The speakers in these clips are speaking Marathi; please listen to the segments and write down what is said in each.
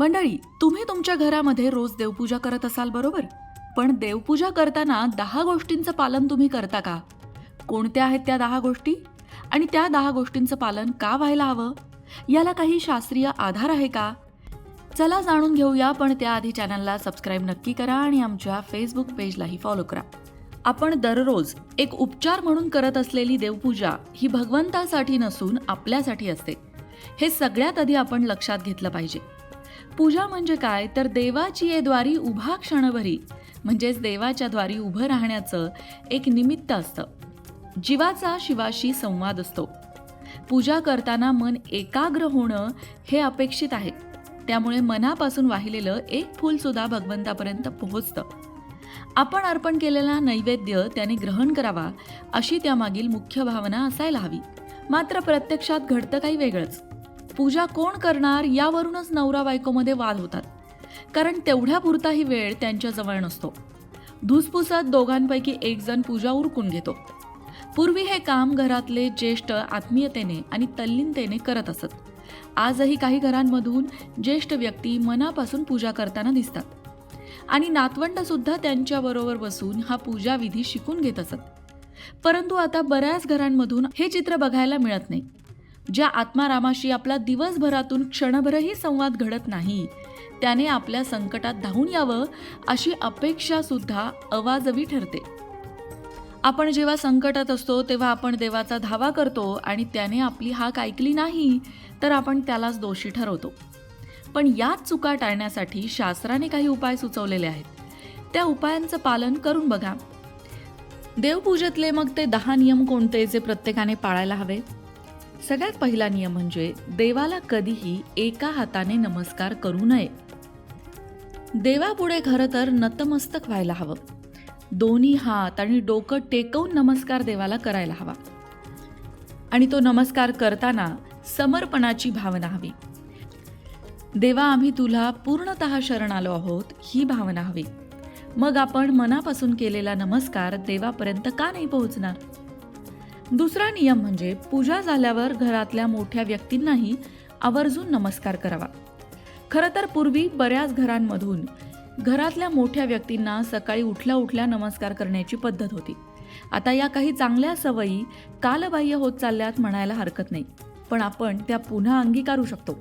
मंडळी तुम्ही तुमच्या घरामध्ये रोज देवपूजा करत असाल बरोबर? पण देवपूजा करताना दहा गोष्टींचं पालन तुम्ही करता का? कोणत्या आहेत त्या दहा गोष्टी? आणि त्या दहा गोष्टींचं पालन का व्हायला हवं? याला काही शास्त्रीय आधार आहे का? चला जाणून घेऊया पण त्याआधी चॅनलला सबस्क्राईब नक्की करा आणि आमच्या फेसबुक पेजलाही फॉलो करा. आपण दररोज एक उपचार म्हणून करत असलेली देवपूजा ही भगवंतासाठी नसून आपल्यासाठी असते. हे सगळ्यात आधी आपण लक्षात घेतलं पाहिजे. पूजा म्हणजे काय? तर देवाची ये द्वारी उभा क्षणभरी म्हणजेच देवाच्या द्वारी उभं राहण्याचं एक निमित्त असतं. जीवाचा शिवाशी संवाद असतो. पूजा करताना मन एकाग्र होणं हे अपेक्षित आहे. त्यामुळे मनापासून वाहिलेलं एक फूलसुद्धा भगवंतापर्यंत पोहोचतं. आपण अर्पण केलेला नैवेद्य त्याने ग्रहण करावा अशी त्यामागील मुख्य भावना असायला हवी. मात्र प्रत्यक्षात घडतं काही वेगळंच. पूजा कोण करणार यावरूनच नवरा बायकोमध्ये वाद होतात. कारण तेवढ्यापुरताही वेळ त्यांच्याजवळ नसतो. धुसफुसात दोघांपैकी एक जण पूजा उरकून घेतो. पूर्वी हे काम घरातले ज्येष्ठ आत्मीयतेने आणि तल्लीनतेने करत असत. आजही काही घरांमधून ज्येष्ठ व्यक्ती मनापासून पूजा करताना दिसतात. आणि नातवंड सुद्धा त्यांच्याबरोबर बसून हा पूजा विधी शिकून घेत असत. परंतु आता बऱ्याच घरांमधून हे चित्र बघायला मिळत नाही. ज्या आत्मारामाशी आपला दिवसभरातून क्षणभरही संवाद घडत नाही त्याने आपल्या संकटात धावून यावं अशी अपेक्षा सुद्धा अवाजवी ठरते. आपण जेव्हा संकटात असतो तेव्हा आपण देवाचा धावा करतो आणि त्याने आपली हाक ऐकली नाही तर आपण त्यालाच दोषी ठरवतो. पण याच चुका टाळण्यासाठी शास्त्राने काही उपाय सुचवलेले आहेत. त्या उपायांचं पालन करून बघा. देवपूजेतले मग ते दहा नियम कोणते जे प्रत्येकाने पाळायला हवे? सगळ्यात पहिला नियम म्हणजे देवाला कधीही एका हाताने नमस्कार करू नये. देवापुढे खरं तर नतमस्तक व्हायला हवं. दोन्ही हात आणि डोकं टेकवून नमस्कार देवाला करायला हवा. आणि तो नमस्कार करताना समर्पणाची भावना हवी. देवा आम्ही तुला पूर्णत शरण आलो आहोत ही भावना हवी. मग आपण मनापासून केलेला नमस्कार देवापर्यंत का नाही पोहोचणार? दुसरा नियम म्हणजे पूजा झाल्यावर घरातल्या मोठ्या व्यक्तींनाही आवर्जून नमस्कार करावा. खरं तर पूर्वी बऱ्याच घरांमधून घरातल्या मोठ्या व्यक्तींना सकाळी उठल्या उठल्या नमस्कार करण्याची पद्धत होती. आता या काही चांगल्या सवयी कालबाह्य होत चालल्यात म्हणायला हरकत नाही. पण आपण त्या पुन्हा अंगीकारू शकतो.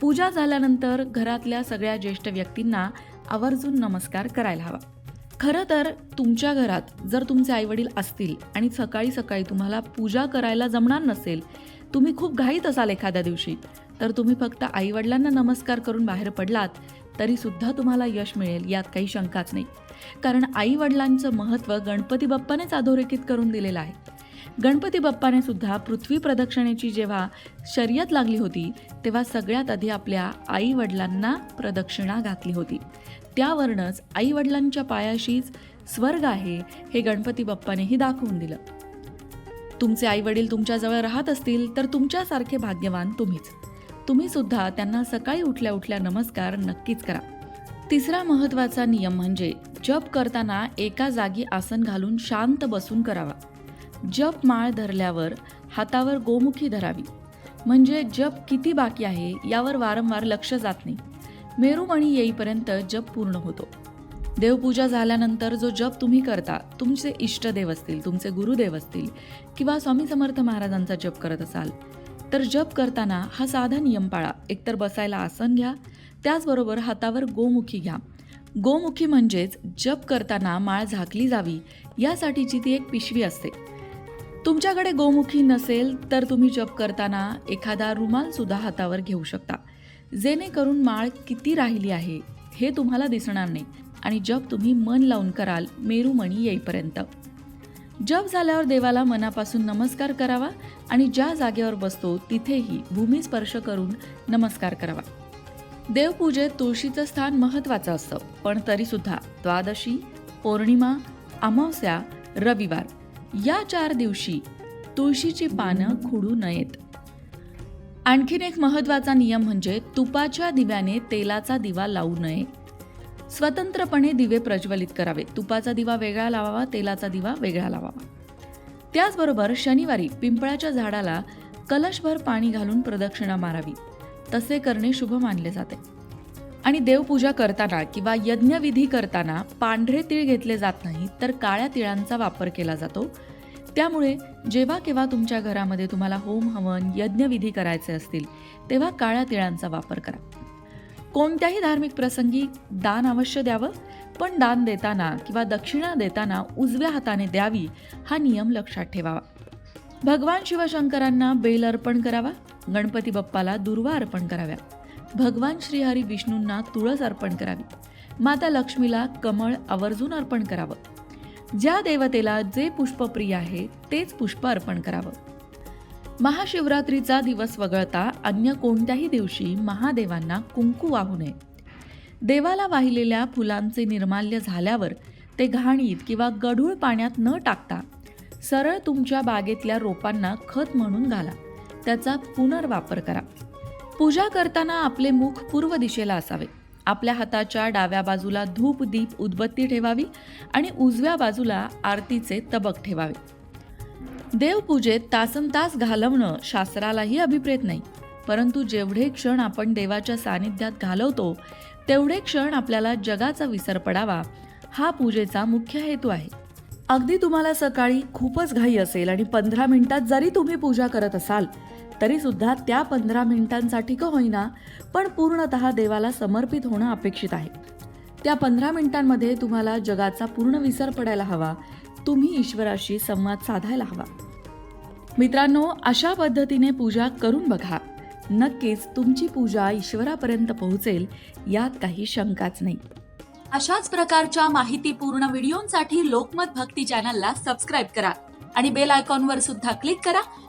पूजा झाल्यानंतर घरातल्या सगळ्या ज्येष्ठ व्यक्तींना आवर्जून नमस्कार करायला हवा. खरं तर तुमच्या घरात जर तुमचे आईवडील असतील आणि सकाळी सकाळी तुम्हाला पूजा करायला जमणार नसेल तुम्ही खूप घाईत असाल एखाद्या दिवशी तर तुम्ही फक्त आईवडिलांना नमस्कार करून बाहेर पडलात तरीसुद्धा तुम्हाला यश मिळेल यात काही शंकाच नाही. कारण आईवडिलांचं महत्त्व गणपती बाप्पानेच अधोरेखित करून दिलेलं आहे. गणपती बाप्पाने सुद्धा पृथ्वी प्रदक्षिणेची जेव्हा शर्यत लागली होती तेव्हा सगळ्यात आधी आपल्या आई वडिलांना प्रदक्षिणा घातली होती. त्यावरूनच आई वडिलांच्या पायाशीच स्वर्ग आहे हे गणपती बाप्पानेही दाखवून दिलं. तुमचे आई वडील तुमच्याजवळ राहत असतील तर तुमच्यासारखे भाग्यवान तुम्हीच. तुम्ही सुद्धा त्यांना सकाळी उठल्या उठल्या नमस्कार नक्कीच करा. तिसरा महत्त्वाचा नियम म्हणजे जप करताना एका जागी आसन घालून शांत बसून करावा. जप माळ धरल्यावर हातावर गोमुखी धरावी. म्हणजे जप किती बाकी आहे यावर वारंवार लक्ष जात नाही. मेरुमणी येईपर्यंत जप पूर्ण होतो. देवपूजा झाल्यानंतर जो जप तुम्ही करता तुमचे इष्टदेव असतील तुमचे गुरुदेव असतील किंवा स्वामी समर्थ महाराजांचा जप करत असाल तर जप करताना हा साधा नियम पाळा. एकतर बसायला आसन घ्या त्याचबरोबर हातावर गोमुखी घ्या. गोमुखी म्हणजेच जप करताना माळ झाकली जावी यासाठीची ती एक पिशवी असते. तुमच्याकडे गोमुखी नसेल तर तुम्ही जप करताना एखादा रुमाल सुद्धा हातावर घेऊ शकता. जेणेकरून माळ किती राहिली आहे हे तुम्हाला दिसणार नाही आणि जप तुम्ही मन लावून कराल मेरुमणी येईपर्यंत. जप झाल्यावर देवाला मनापासून नमस्कार करावा आणि ज्या जागेवर बसतो तिथेही भूमी स्पर्श करून नमस्कार करावा. देवपूजेत तुळशीचं स्थान महत्त्वाचं असतं पण तरीसुद्धा द्वादशी पौर्णिमा अमावस्या रविवार या चार दिवशी तुळशीची पानं खुडू नयेत. आणखीन एक महत्त्वाचा नियम म्हणजे तुपाच्या दिव्याने तेलाचा दिवा लावू नये. स्वतंत्रपणे दिवे प्रज्वलित करावे. तुपाचा दिवा वेगळा लावावा तेलाचा दिवा वेगळा लावावा. त्याचबरोबर शनिवारी पिंपळाच्या झाडाला कलशभर पाणी घालून प्रदक्षिणा मारावी. तसे करणे शुभ मानले जाते. आणि देवपूजा करताना किंवा यज्ञविधी करताना पांढरे तीळ घेतले जात नाहीत तर काळ्या तिळांचा वापर केला जातो. त्यामुळे जेव्हा केव्हा तुमच्या घरामध्ये तुम्हाला होम हवन यज्ञविधी करायचे असतील तेव्हा काळ्या तिळांचा वापर करा. कोणत्याही धार्मिक प्रसंगी दान अवश्य द्यावं पण दान देताना किंवा दक्षिणा देताना उजव्या हाताने द्यावी हा नियम लक्षात ठेवावा. भगवान शिवशंकरांना बेल अर्पण करावा गणपती बाप्पाला दुर्वा अर्पण कराव्या. भगवान श्रीहरी विष्णूंना तुळस अर्पण करावी. माता लक्ष्मीला कमळ आवर्जून अर्पण करावं. ज्या देवतेला जे पुष्प प्रिय आहे तेच पुष्प अर्पण करावं. महाशिवरात्रीचा दिवस वगळता अन्य कोणत्याही दिवशी महादेवांना कुंकू वाहू नये. देवाला वाहिलेल्या फुलांचे निर्माल्य झाल्यावर ते घाणीत किंवा गढूळ पाण्यात न टाकता सरळ तुमच्या बागेतल्या रोपांना खत म्हणून घाला. त्याचा पुनर्वापर करा. पूजा करताना आपले मुख पूर्व दिशेला असावे. आपल्या हाताच्या डाव्या बाजूला धूप दीप उदबत्ती ठेवावी आणि उजव्या बाजूला आरतीचे तबक ठेवावे. देवपूजेत तासन तास घालवणं शास्त्रालाही अभिप्रेत नाही. परंतु जेवढे क्षण आपण देवाच्या सानिध्यात घालवतो तेवढे क्षण आपल्याला जगाचा विसर पडावा हा पूजेचा मुख्य हेतू आहे. अगदी तुम्हाला सकाळी खूपच घाई असेल आणि पंधरा मिनिटात जरी तुम्ही पूजा करत असाल तरी सुद्धा त्या पंधरा मिनिटांसाठी का होईना पण पूर्णतः देवाला समर्पित होणं अपेक्षित आहे. त्या पंधरा मिनिटांमध्ये तुम्हाला जगाचा पूर्ण विसर पडायला हवा. तुम्ही ईश्वराशी संवाद साधायला हवा. मित्रांनो अशा पद्धतीने पूजा करून बघा. नक्कीच तुमची पूजा ईश्वरापर्यंत पोहोचेल यात काही शंकाच नाही. अशाच प्रकारच्या माहितीपूर्ण व्हिडिओंसाठी लोकमत भक्ती चॅनलला सबस्क्राईब करा आणि बेल आयकॉनवर सुद्धा क्लिक करा